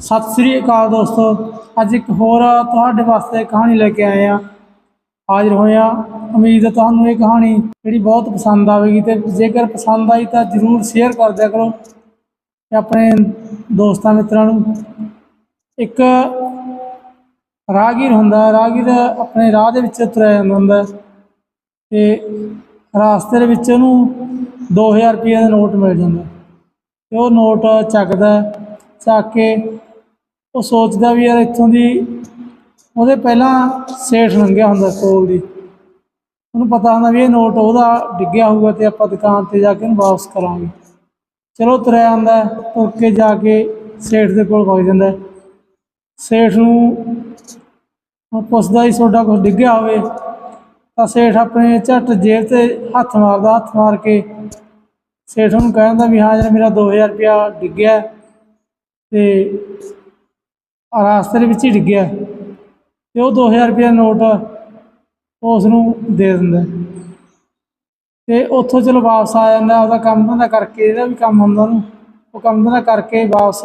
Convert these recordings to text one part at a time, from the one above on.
ਸਤਿ ਸ੍ਰੀ ਅਕਾਲ ਦੋਸਤੋ। ਅੱਜ ਇੱਕ ਹੋਰ ਤੁਹਾਡੇ ਵਾਸਤੇ ਕਹਾਣੀ ਲੈ ਕੇ ਆਏ ਆ ਹਾਜ਼ਰ ਹੋਏ ਆ ਉਮੀਦ ਹੈ ਤੁਹਾਨੂੰ ਇਹ ਕਹਾਣੀ ਜਿਹੜੀ ਬਹੁਤ ਪਸੰਦ ਆਵੇਗੀ ਤੇ ਜੇਕਰ ਪਸੰਦ ਆਈ ਤਾਂ ਜਰੂਰ ਸ਼ੇਅਰ ਕਰ ਦਿਆ ਕਰੋ ਤੇ ਆਪਣੇ ਦੋਸਤਾਂ ਮਿੱਤਰਾਂ ਨੂੰ। ਇੱਕ ਰਾਹਗੀਰ ਹੁੰਦਾ ਰਾਹਗੀਰ ਆਪਣੇ ਰਾਹ ਦੇ ਵਿੱਚ ਤੁਰਿਆ ਜਾਂਦਾ ਹੁੰਦਾ ਤੇ ਰਾਸਤੇ ਦੇ ਵਿੱਚ ਉਹਨੂੰ 2000 ਰੁਪਏ ਦਾ ਨੋਟ ਮਿਲ ਜਾਂਦਾ ਤੇ ਉਹ ਨੋਟ ਚੱਕਦਾ ਚੱਕ ਕੇ ਉਹ ਸੋਚਦਾ ਵੀ ਯਾਰ ਇੱਥੋਂ ਦੀ ਉਹਦੇ ਪਹਿਲਾਂ ਸੇਠ ਲੰਘਿਆ ਹੁੰਦਾ ਕੋਲ ਦੀ। ਉਹਨੂੰ ਪਤਾ ਹੁੰਦਾ ਵੀ ਇਹ ਨੋਟ ਉਹਦਾ ਡਿੱਗਿਆ ਹੋਊਗਾ ਤੇ ਆਪਾਂ ਦੁਕਾਨ ਤੇ ਜਾ ਕੇ ਉਹਨੂੰ ਵਾਪਸ ਕਰਾਂਗੇ। ਚਲੋ ਤੁਰਿਆ ਜਾਂਦਾ, ਤੁਰ ਕੇ ਜਾ ਕੇ ਸੇਠ ਦੇ ਕੋਲ ਵਗ ਜਾਂਦਾ। ਸੇਠ ਨੂੰ ਉਹ ਪੁੱਛਦਾ ਹੀ ਤੁਹਾਡਾ ਕੁਝ ਡਿੱਗਿਆ ਹੋਵੇ, ਤਾਂ ਸੇਠ ਆਪਣੇ ਝੱਟ ਜੇਬ ਤੇ ਹੱਥ ਮਾਰਦਾ, ਹੱਥ ਮਾਰ ਕੇ ਸੇਠ ਨੂੰ ਕਹਿੰਦਾ ਵੀ ਹਾਂ ਜਿਹੜਾ ਮੇਰਾ 2000 ਰੁਪਇਆ ਡਿੱਗਿਆ ਤੇ ਰਾਸਤੇ ਦੇ ਵਿੱਚ ਹੀ ਡਿੱਗਿਆ ਤੇ ਉਹ 2000 ਰੁਪਇਆ ਨੋਟ ਉਸ ਨੂੰ ਦੇ ਦਿੰਦਾ। ਤੇ ਉੱਥੋਂ ਚਲੋ ਵਾਪਸ ਆ ਜਾਂਦਾ ਉਹਦਾ ਕੰਮ ਧੰਦਾ ਕਰਕੇ, ਜਿਹੜਾ ਵੀ ਕੰਮ ਹੁੰਦਾ ਉਹਨੂੰ, ਉਹ ਕੰਮ ਧੰਦਾ ਕਰਕੇ ਵਾਪਸ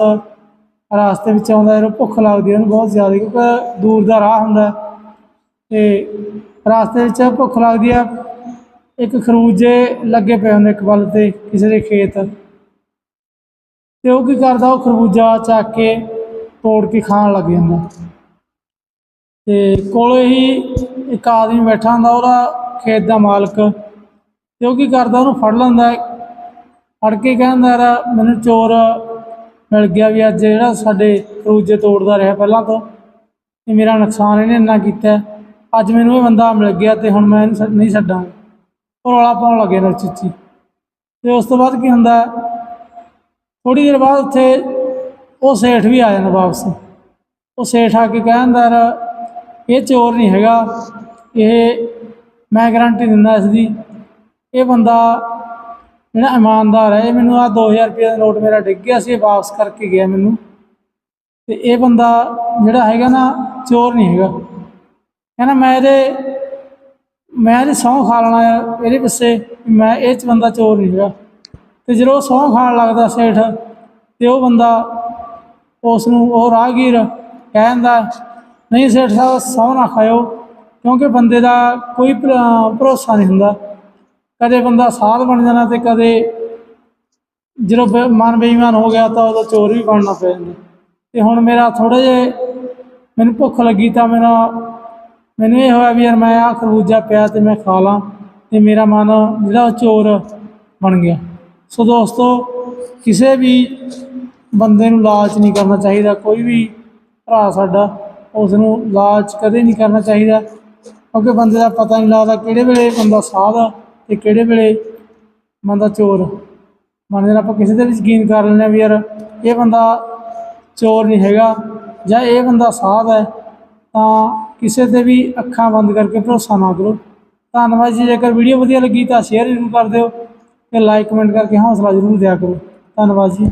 ਰਾਸਤੇ ਵਿੱਚ ਆਉਂਦਾ, ਜਦੋਂ ਭੁੱਖ ਲੱਗਦੀ ਉਹਨੂੰ ਬਹੁਤ ਜ਼ਿਆਦਾ, ਕਿਉਂਕਿ ਦੂਰ ਦਾ ਰਾਹ ਹੁੰਦਾ। ਤੇ ਰਾਸਤੇ ਵਿੱਚ ਭੁੱਖ ਲੱਗਦੀ ਆ, ਇੱਕ ਖਰਬੂਜੇ ਲੱਗੇ ਪਏ ਹੁੰਦੇ ਇੱਕ ਵੱਲ ਤੇ, ਕਿਸੇ ਦੇ ਖੇਤ। ਤੇ ਉਹ ਕੀ ਕਰਦਾ, ਉਹ ਖਰਬੂਜਾ ਚੱਕ ਕੇ ਤੋੜ ਕੇ ਖਾਣ ਲੱਗ ਜਾਂਦਾ। ਤੇ ਕੋਲੇ ਹੀ ਇੱਕ ਆਦਮੀ ਬੈਠਾ ਹੁੰਦਾ ਉਹਦਾ ਖੇਤ ਦਾ ਮਾਲਕ। ਤੇ ਉਹ ਕੀ ਕਰਦਾ ਉਹਨੂੰ ਫੜ ਲੈਂਦਾ। ਫੜ ਕੇ ਕਹਿੰਦਾ ਯਾਰ ਮੈਨੂੰ ਚੋਰ ਮਿਲ ਗਿਆ ਵੀ ਅੱਜ ਜਿਹੜਾ ਸਾਡੇ ਖਰਬੂਜੇ ਤੋੜਦਾ ਰਿਹਾ ਪਹਿਲਾਂ ਤੋਂ। ਤੇ ਮੇਰਾ ਨੁਕਸਾਨ ਇਹਨੇ ਇੰਨਾ ਕੀਤਾ। ਅੱਜ ਮੈਨੂੰ ਇਹ ਬੰਦਾ ਮਿਲ ਗਿਆ ਤੇ ਹੁਣ ਮੈਂ ਇਹਨੂੰ ਨਹੀਂ ਛੱਡਾਂਗਾ। ਉਹ ਰੌਲਾ ਪਾਉਣ ਲੱਗੇ ਨਾਲ ਚੀਚੀ। ਤੇ ਉਸ ਤੋਂ ਬਾਅਦ ਕੀ ਹੁੰਦਾ ਹੈ, ਥੋੜੀ ਦੇਰ ਬਾਅਦ ਉੱਥੇ ਉਹ ਸੇਠ ਵੀ ਆ ਜਾਂਦਾ ਵਾਪਸ। ਉਹ ਸੇਠ ਆ ਕੇ ਕਹਿੰਦਾ ਯਾਰ, ਇਹ ਚੋਰ ਨਹੀਂ ਹੈਗਾ। ਇਹ ਮੈਂ ਗਾਰੰਟੀ ਦਿੰਦਾ ਇਸ ਦੀ ਇਹ ਬੰਦਾ ਜਿਹੜਾ ਇਮਾਨਦਾਰ ਹੈ, ਇਹ ਮੈਨੂੰ ਆ 2000 ਰੁਪਏ ਦਾ ਨੋਟ ਮੇਰਾ ਡਿੱਗ ਗਿਆ ਸੀ ਵਾਪਸ ਕਰਕੇ ਗਿਆ ਮੈਨੂੰ। ਤੇ ਇਹ ਬੰਦਾ ਜਿਹੜਾ ਹੈਗਾ ਨਾ, ਚੋਰ ਨਹੀਂ ਹੈਗਾ। ਕਹਿੰਦਾ ਮੈਂ ਇਹਦੇ, ਮੈਂ ਇਹਦੀ ਸਹੁੰ ਖਾ ਲੈਣਾ ਇਹਦੇ ਪਿੱਛੇ ਮੈਂ ਇਹ ਚ ਬੰਦਾ ਚੋਰ ਨਹੀਂ ਹੈਗਾ। ਤੇ ਜਦੋਂ ਉਹ ਸਹੁੰ ਖਾਣ ਲੱਗਦਾ ਸੇਠ, ਤੇ ਉਹ ਬੰਦਾ ਉਸ ਨੂੰ ਉਹ ਰਾਹਗੀਰ ਕਹਿੰਦਾ, ਨਹੀਂ ਸੇਠ ਸਾਹਿਬ, ਸਹੁੰ ਨਾ ਖਾਇਓ, ਕਿਉਂਕਿ ਬੰਦੇ ਦਾ ਕੋਈ ਭਰੋਸਾ ਨਹੀਂ ਹੁੰਦਾ। ਕਦੇ ਬੰਦਾ ਸਾਧ ਬਣ ਜਾਣਾ ਤੇ ਕਦੇ ਜਦੋਂ ਬੇ- ਮਨ ਬੇਈਮਾਨ ਹੋ ਗਿਆ ਤਾਂ ਉਹਦਾ ਚੋਰ ਵੀ ਬਣਨਾ ਪੈ ਜਾਂਦਾ। ਤੇ ਹੁਣ ਮੇਰਾ ਥੋੜੇ ਜਿਹਾ ਮੈਨੂੰ ਭੁੱਖ ਲੱਗੀ ਤਾਂ ਮੇਰਾ, ਮੈਨੂੰ ਇਹ ਹੋਇਆ ਵੀ ਯਾਰ ਮੈਂ ਆਹ ਖਰਬੂਜਾ ਪਿਆ ਤੇ ਮੈਂ ਖਾ ਲਾਂ ਤੇ ਮੇਰਾ ਮਨ ਜਿਹੜਾ ਉਹ ਚੋਰ ਬਣ ਗਿਆ। ਸੋ ਦੋਸਤੋ, ਕਿਸੇ ਵੀ ਬੰਦੇ ਨੂੰ ਲਾਲਚ ਨਹੀਂ ਕਰਨਾ ਚਾਹੀਦਾ, ਕੋਈ ਵੀ ਭਰਾ ਸਾਡਾ ਉਸ ਨੂੰ ਲਾਲਚ ਕਦੇ ਨਹੀਂ ਕਰਨਾ ਚਾਹੀਦਾ, ਕਿਉਂਕਿ ਬੰਦੇ ਦਾ ਪਤਾ ਨਹੀਂ ਲੱਗਦਾ ਕਿਹੜੇ ਵੇਲੇ ਬੰਦਾ ਸਾਧ ਆ ਤੇ ਕਿਹੜੇ ਵੇਲੇ ਬੰਦਾ ਚੋਰ ਮੰਨ ਜਾਣਾ ਆਪਾਂ ਕਿਸੇ ਤੇ ਵੀ ਯਕੀਨ ਕਰ ਲੈਂਦੇ ਹਾਂ ਵੀ ਯਾਰ ਇਹ ਬੰਦਾ ਚੋਰ ਨਹੀਂ ਹੈਗਾ ਜਾਂ ਇਹ ਬੰਦਾ ਸਾਧ ਹੈ, ਤਾਂ ਕਿਸੇ ਤੇ ਵੀ ਅੱਖਾਂ ਬੰਦ ਕਰਕੇ ਭਰੋਸਾ ਨਾ ਕਰੋ। ਧੰਨਵਾਦ ਜੀ, ਜੇਕਰ ਵੀਡੀਓ ਵਧੀਆ ਲੱਗੀ ਤਾਂ ਸ਼ੇਅਰ ਜ਼ਰੂਰ ਕਰ ਦਿਓ ਤੇ ਲਾਈਕ ਕਮੈਂਟ ਕਰਕੇ ਹੌਸਲਾ ਜ਼ਰੂਰ ਦਿਆ ਕਰੋ। ਧੰਨਵਾਦ ਜੀ।